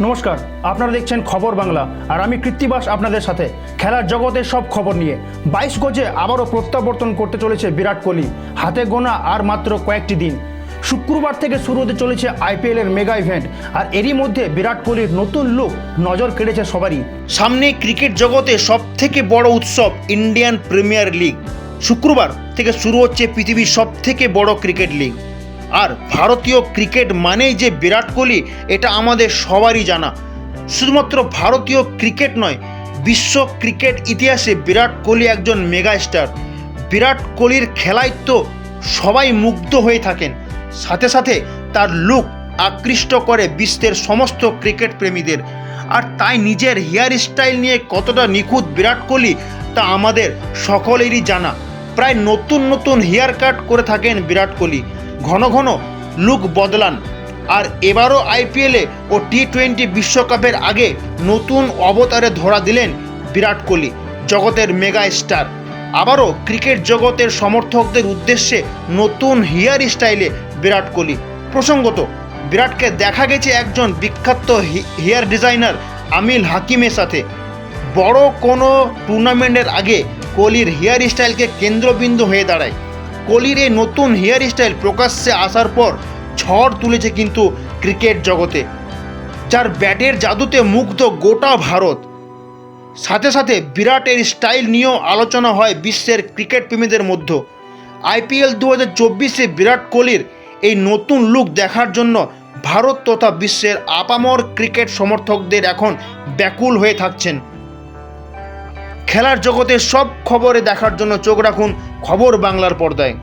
নমস্কার, আপনারা দেখছেন খবর বাংলা আর আমি কৃত্তিবাস আপনাদের সাথে। খেলার জগতের সব খবর নিয়ে। বাইশ গজে আবারও প্রত্যাবর্তন করতে চলেছে বিরাট কোহলি। হাতে গোনা আর মাত্র কয়েকটি দিন। শুক্রবার থেকে শুরু হতে চলেছে আইপিএল এর মেগা ইভেন্ট আর এরই মধ্যে বিরাট কোহলির নতুন লুক নজর কেড়েছে সবারই। সামনে ক্রিকেট জগতে সব থেকে বড় উৎসব ইন্ডিয়ান প্রিমিয়ার লিগ। শুক্রবার থেকে শুরু হচ্ছে পৃথিবীর সব থেকে বড় ক্রিকেট লিগ। আর ভারতীয় ক্রিকেট মানেই যে বিরাট কোহলি, এটা আমাদের সবারই জানা। শুধুমাত্র ভারতীয় ক্রিকেট নয়, বিশ্ব ক্রিকেট ইতিহাসে বিরাট কোহলি একজন মেগা স্টার বিরাট কোহলির খেলায় তো সবাই মুগ্ধ হয়ে থাকেন। সাথে সাথে তার লুক আকৃষ্ট করে বিশ্বের সমস্ত ক্রিকেট প্রেমীদের। আর তাই নিজের হেয়ার স্টাইল নিয়ে কতটা নিখুঁত বিরাট কোহলি, তা আমাদের সকলেরই জানা। প্রায় নতুন নতুন হেয়ার কাট করে থাকেন বিরাট কোহলি। ঘন ঘন লুক বদলান। আর এবারও আইপিএলে ও টি টোয়েন্টি বিশ্বকাপের আগে নতুন অবতারে ধরা দিলেন বিরাট কোহলি, জগতের মেগা স্টার। আবারও ক্রিকেট জগতের সমর্থকদের উদ্দেশ্যে নতুন হেয়ার স্টাইলে বিরাট কোহলি। প্রসঙ্গত, বিরাটকে দেখা গেছে একজন বিখ্যাত হেয়ার ডিজাইনার আমিল হাকিমের সাথে। বড় কোনো টুর্নামেন্টের আগে কোহলির হেয়ার স্টাইলকে কেন্দ্রবিন্দু হয়ে দাঁড়ায়। কোহলির এই নতুন হেয়ার স্টাইল প্রকাশ্যে আসার পর ঝড় তুলেছে কিন্তু ক্রিকেট জগতে, যার ব্যাটের জাদুতে মুগ্ধ গোটা ভারত। সাথে সাথে বিরাটের স্টাইল নিয়েও আলোচনা হয় বিশ্বের ক্রিকেট প্রেমীদের মধ্যে। আইপিএল দু হাজার চব্বিশে বিরাট কোহলির এই নতুন লুক দেখার জন্য ভারত তথা বিশ্বের আপামর ক্রিকেট সমর্থকদের এখন ব্যাকুল হয়ে থাকছেন। খেলার জগতের সব খবরে দেখার জন্য চোখ রাখুন খবর বাংলার পর্দায়।